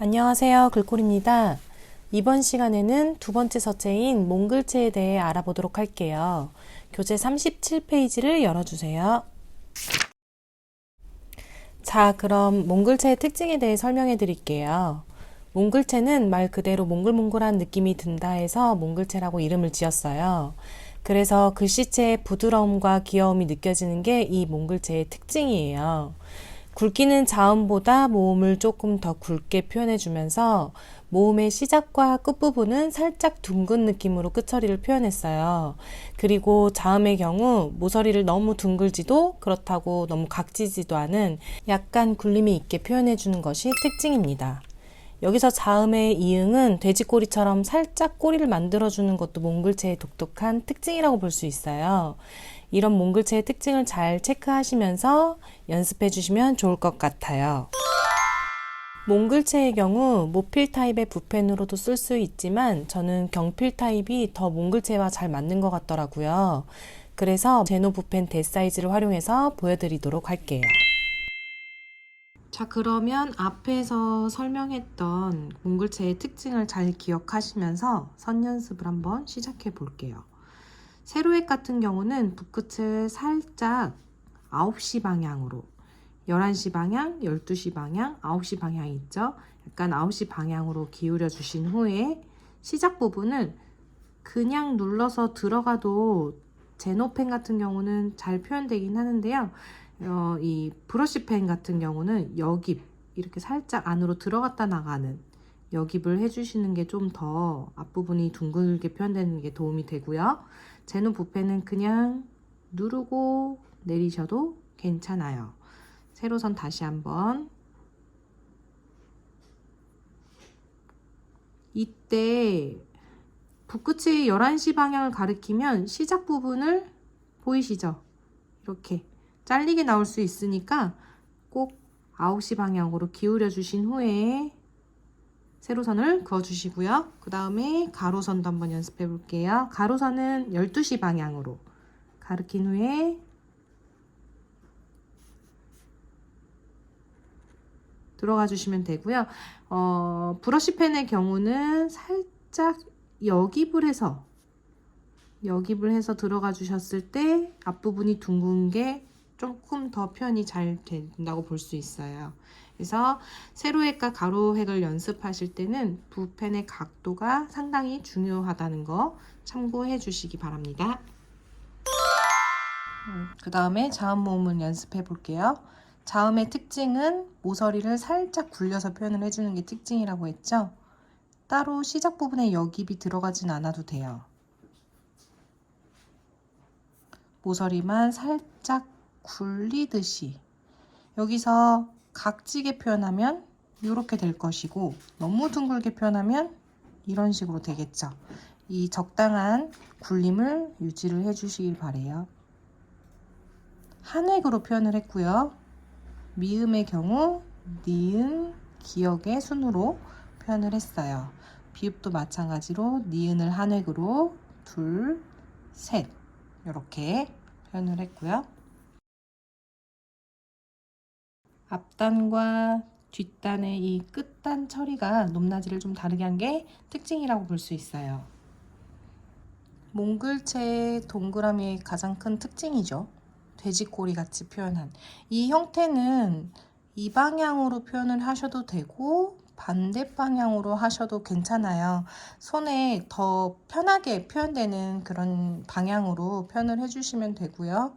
안녕하세요. 글꼴입니다. 이번 시간에는 두 번째 서체인 몽글체에 대해 알아보도록 할게요. 교재 37페이지를 열어주세요. 자, 그럼 몽글체의 특징에 대해 설명해 드릴게요. 몽글체는 말 그대로 몽글몽글한 느낌이 든다 해서 몽글체라고 이름을 지었어요. 그래서 글씨체의 부드러움과 귀여움이 느껴지는 게 이 몽글체의 특징이에요. 굵기는 자음보다 모음을 조금 더 굵게 표현해주면서 모음의 시작과 끝부분은 살짝 둥근 느낌으로 끝처리를 표현했어요. 그리고 자음의 경우 모서리를 너무 둥글지도 그렇다고 너무 각지지도 않은 약간 굴림이 있게 표현해주는 것이 특징입니다. 여기서 자음의 이응은 돼지꼬리처럼 살짝 꼬리를 만들어주는 것도 몽글체의 독특한 특징이라고 볼 수 있어요. 이런 몽글체의 특징을 잘 체크하시면서 연습해 주시면 좋을 것 같아요. 몽글체의 경우 모필 타입의 붓펜으로도 쓸 수 있지만 저는 경필 타입이 더 몽글체와 잘 맞는 것 같더라고요. 그래서 제노 붓펜 대사이즈를 활용해서 보여드리도록 할게요. 자, 그러면 앞에서 설명했던 몽글체의 특징을 잘 기억하시면서 선 연습을 한번 시작해 볼게요. 세로획 같은 경우는 붓끝을 살짝 9시 방향으로 11시 방향, 12시 방향, 9시 방향 있죠? 약간 9시 방향으로 기울여 주신 후에 시작 부분을 그냥 눌러서 들어가도 제노펜 같은 경우는 잘 표현되긴 하는데요. 어, 이 브러쉬펜 같은 경우는 여깁 이렇게 살짝 안으로 들어갔다 나가는 여깁을 해주시는 게 좀 더 앞부분이 둥글게 표현되는 게 도움이 되고요. 제노 붓펜은 그냥 누르고 내리셔도 괜찮아요. 세로선 다시 한번 이때 붓끝이 11시 방향을 가리키면 시작 부분을 보이시죠? 이렇게 잘리게 나올 수 있으니까 꼭 9시 방향으로 기울여 주신 후에 세로선을 그어 주시고요. 그 다음에 가로선도 한번 연습해 볼게요. 가로선은 12시 방향으로 가르킨 후에 들어가 주시면 되고요. 어, 브러쉬펜의 경우는 살짝 여깁을 해서 여깁을 해서 들어가 주셨을 때 앞부분이 둥근 게 조금 더 표현이 잘 된다고 볼 수 있어요. 그래서 세로획과 가로획을 연습하실 때는 붓펜의 각도가 상당히 중요하다는 거 참고해 주시기 바랍니다. 그 다음에 자음 모음을 연습해 볼게요. 자음의 특징은 모서리를 살짝 굴려서 표현을 해주는 게 특징이라고 했죠. 따로 시작 부분에 여깁이 들어가진 않아도 돼요. 모서리만 살짝 굴리듯이 여기서 각지게 표현하면 이렇게 될 것이고 너무 둥글게 표현하면 이런 식으로 되겠죠. 이 적당한 굴림을 유지를 해주시길 바래요. 한획으로 표현을 했고요. 미음의 경우 니은, 기역의 순으로 표현을 했어요. 비읍도 마찬가지로 니은을 한획으로 둘, 셋 이렇게 표현을 했고요. 앞단과 뒷단의 이 끝단 처리가 높낮이를 좀 다르게 한 게 특징이라고 볼 수 있어요. 몽글체의 동그라미의 가장 큰 특징이죠. 돼지꼬리 같이 표현한 이 형태는 이 방향으로 표현을 하셔도 되고 반대 방향으로 하셔도 괜찮아요. 손에 더 편하게 표현되는 그런 방향으로 표현을 해주시면 되고요.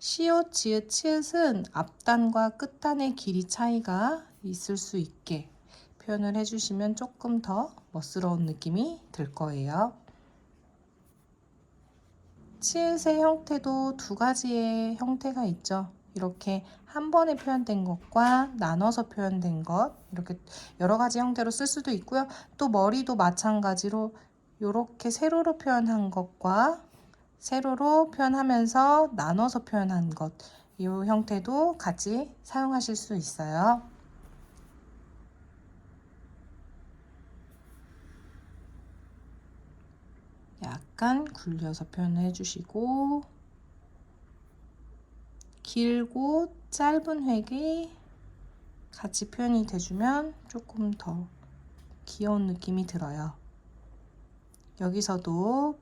시옷, 지읒, 치읒은 앞단과 끝단의 길이 차이가 있을 수 있게 표현을 해주시면 조금 더 멋스러운 느낌이 들 거예요. 치읒의 형태도 두 가지의 형태가 있죠. 이렇게 한 번에 표현된 것과 나눠서 표현된 것 이렇게 여러 가지 형태로 쓸 수도 있고요. 또 머리도 마찬가지로 이렇게 세로로 표현한 것과 세로로 표현하면서 나눠서 표현한 것, 이 형태도 같이 사용하실 수 있어요. 약간 굴려서 표현해 주시고 길고 짧은 획이 같이 표현이 돼주면 조금 더 귀여운 느낌이 들어요. 여기서도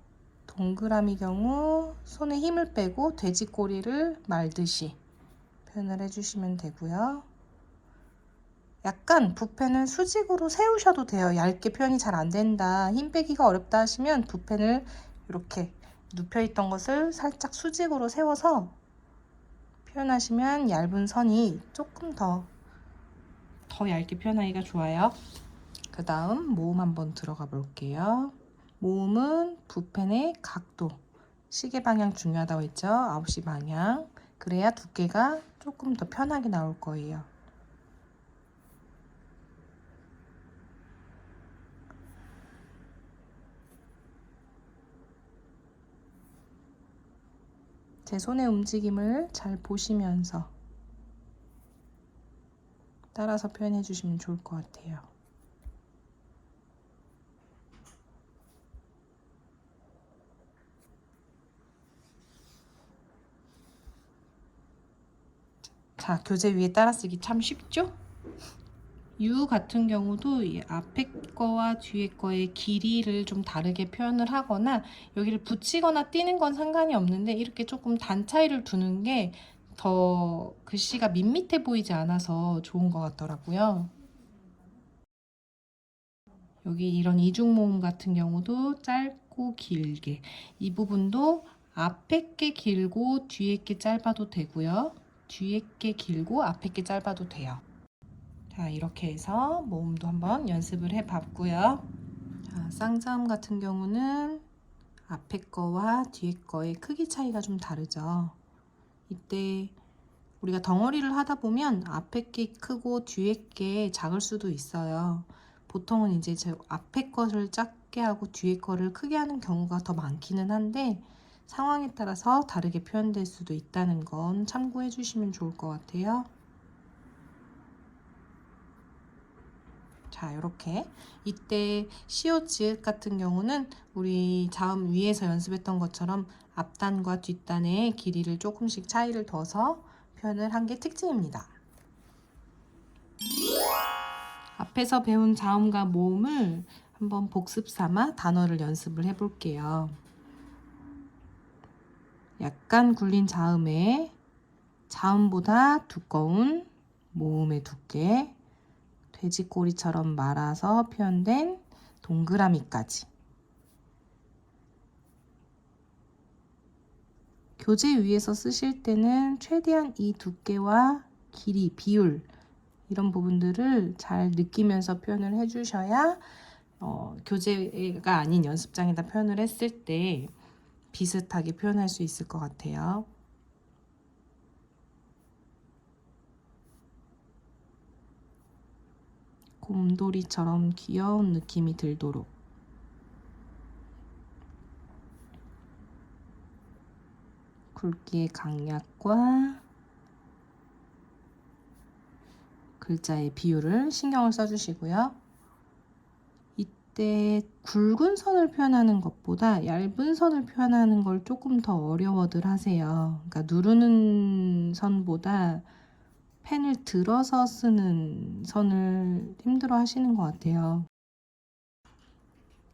동그라미 경우 손에 힘을 빼고 돼지꼬리를 말듯이 표현을 해주시면 되고요. 약간 붓펜을 수직으로 세우셔도 돼요. 얇게 표현이 잘 안 된다, 힘 빼기가 어렵다 하시면 붓펜을 이렇게 눕혀있던 것을 살짝 수직으로 세워서 표현하시면 얇은 선이 조금 더, 더 얇게 표현하기가 좋아요. 그 다음 모음 한번 들어가 볼게요. 모음은 붓펜의 각도, 시계 방향 중요하다고 했죠? 9시 방향. 그래야 두께가 조금 더 편하게 나올 거예요. 제 손의 움직임을 잘 보시면서 따라서 표현해 주시면 좋을 것 같아요. 자, 교재 위에 따라쓰기 참 쉽죠? 유 같은 경우도 이 앞에 거와 뒤에 거의 길이를 좀 다르게 표현을 하거나 여기를 붙이거나 띄는 건 상관이 없는데 이렇게 조금 단 차이를 두는 게 더 글씨가 밋밋해 보이지 않아서 좋은 것 같더라고요. 여기 이런 이중 모음 같은 경우도 짧고 길게 이 부분도 앞에 게 길고 뒤에 게 짧아도 되고요. 뒤에 게 길고 앞에 게 짧아도 돼요. 자, 이렇게 해서 모음도 한번 연습을 해 봤고요. 자, 쌍자음 같은 경우는 앞에 거와 뒤에 거의 크기 차이가 좀 다르죠. 이때 우리가 덩어리를 하다 보면 앞에 게 크고 뒤에 게 작을 수도 있어요. 보통은 이제 제 앞에 것을 작게 하고 뒤에 거를 크게 하는 경우가 더 많기는 한데 상황에 따라서 다르게 표현될 수도 있다는 건 참고해 주시면 좋을 것 같아요. 자, 이렇게 이때 시옷 지읒 같은 경우는 우리 자음 위에서 연습했던 것처럼 앞단과 뒷단의 길이를 조금씩 차이를 둬서 표현을 한 게 특징입니다. 앞에서 배운 자음과 모음을 한번 복습 삼아 단어를 연습을 해볼게요. 약간 굴린 자음에 자음보다 두꺼운 모음의 두께, 돼지꼬리처럼 말아서 표현된 동그라미까지. 교재 위에서 쓰실 때는 최대한 이 두께와 길이, 비율 이런 부분들을 잘 느끼면서 표현을 해주셔야 어, 교재가 아닌 연습장에다 표현을 했을 때 비슷하게 표현할 수 있을 것 같아요. 곰돌이처럼 귀여운 느낌이 들도록 굵기의 강약과 글자의 비율을 신경을 써주시고요. 이때 굵은 선을 표현하는 것보다 얇은 선을 표현하는 걸 조금 더 어려워들 하세요. 그러니까 누르는 선보다 펜을 들어서 쓰는 선을 힘들어 하시는 것 같아요.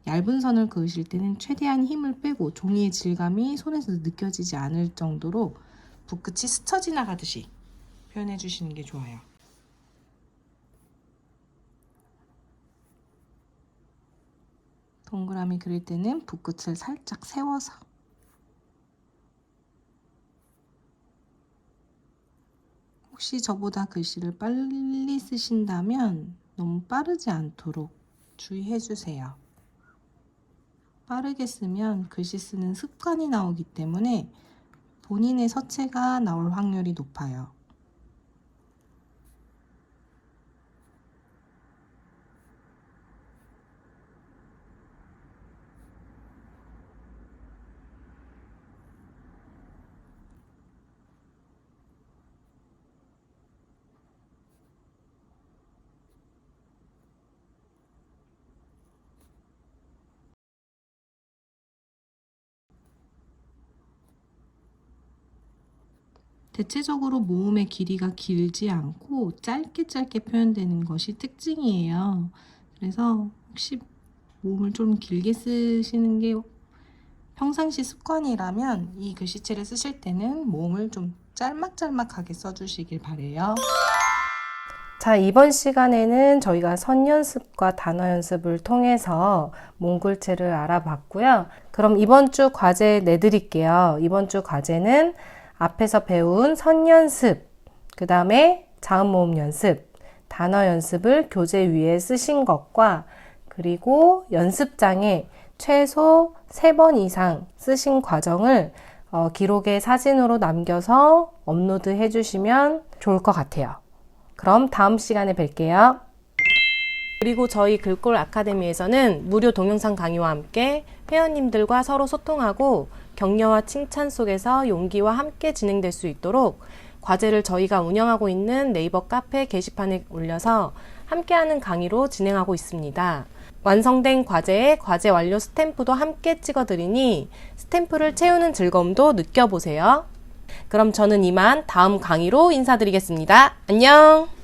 얇은 선을 그으실 때는 최대한 힘을 빼고 종이의 질감이 손에서 느껴지지 않을 정도로 붓끝이 스쳐 지나가듯이 표현해 주시는 게 좋아요. 동그라미 그릴 때는 붓끝을 살짝 세워서 혹시 저보다 글씨를 빨리 쓰신다면 너무 빠르지 않도록 주의해 주세요. 빠르게 쓰면 글씨 쓰는 습관이 나오기 때문에 본인의 서체가 나올 확률이 높아요. 대체적으로 모음의 길이가 길지 않고 짧게 짧게 표현되는 것이 특징이에요. 그래서 혹시 모음을 좀 길게 쓰시는 게 평상시 습관이라면 이 글씨체를 쓰실 때는 모음을 좀 짤막짤막하게 써주시길 바래요. 자, 이번 시간에는 저희가 선 연습과 단어 연습을 통해서 몽골체를 알아봤고요. 그럼 이번 주 과제 내드릴게요. 이번 주 과제는 앞에서 배운 선 연습, 그 다음에 자음 모음 연습, 단어 연습을 교재 위에 쓰신 것과 그리고 연습장에 최소 3번 이상 쓰신 과정을 어, 기록의 사진으로 남겨서 업로드 해주시면 좋을 것 같아요. 그럼 다음 시간에 뵐게요. 그리고 저희 글꼴 아카데미에서는 무료 동영상 강의와 함께 회원님들과 서로 소통하고 격려와 칭찬 속에서 용기와 함께 진행될 수 있도록 과제를 저희가 운영하고 있는 네이버 카페 게시판에 올려서 함께하는 강의로 진행하고 있습니다. 완성된 과제에 과제 완료 스탬프도 함께 찍어드리니 스탬프를 채우는 즐거움도 느껴보세요. 그럼 저는 이만 다음 강의로 인사드리겠습니다. 안녕!